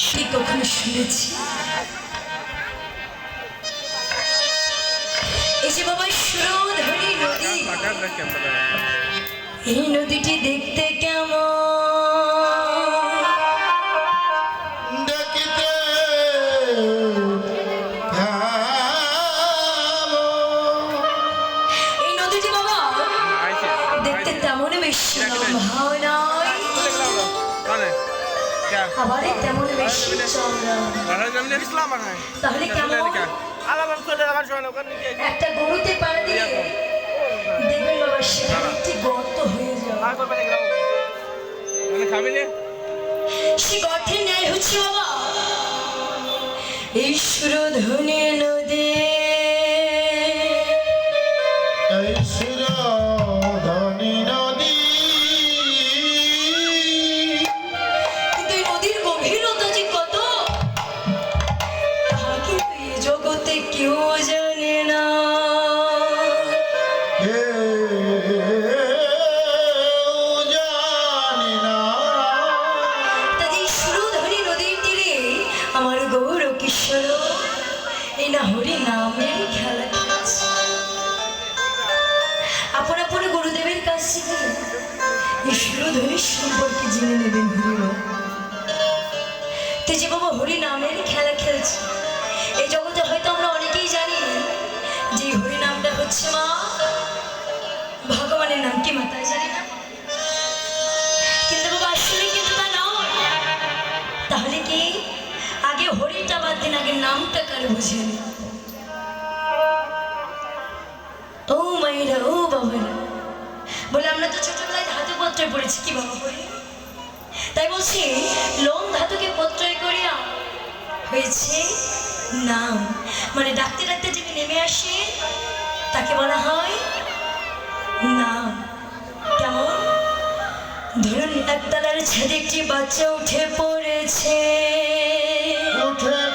এসেছি এই যে বাবা নদী। এই নদীটি দেখতে কেমন? দেখিতে। এই নদীটি বাবা দেখতে তেমন বেশি লম্বাও নয় আবার তেমন বেশি চওড়া তাহলে কেমন? একটা গরুতে পাড়া দিয়ে দেখবেন বাবা সেখানে একটি গর্ত হয়ে যাবে সে গর্তের ন্যায় হচ্ছে বাবা। এই সুরধনে নদী হরি খেলা খেলছে আপন আপন গুরুদেবের কাছ থেকে এই সুরধনীর সম্পর্কে জেনে নেবেন হরিণ যে বাবা হরি নামের খেলা খেলছে এই জগতে হয়তো আমরা অনেকেই জানি যে হরি নামটা হচ্ছে মা ভগবানের নাম কি মাতায় জানি না কিন্তু বাবা আসলে কিন্তু তা নয় তাহলে কি আগে হরিটা বাদ দিন, আগে নামটা কার বুঝে পত্রে কি তাই বলছি লোম ধাতুকে প্রত্যয় করিয়া হয়েছে নাম। মানে ডাকতে ডাকতে যিনি নেমে আসে, তাকে বলা হয় নাম। কেমন? ধরুন, একতলার ছাদে একটি বাচ্চা উঠে পড়েছে। উঠে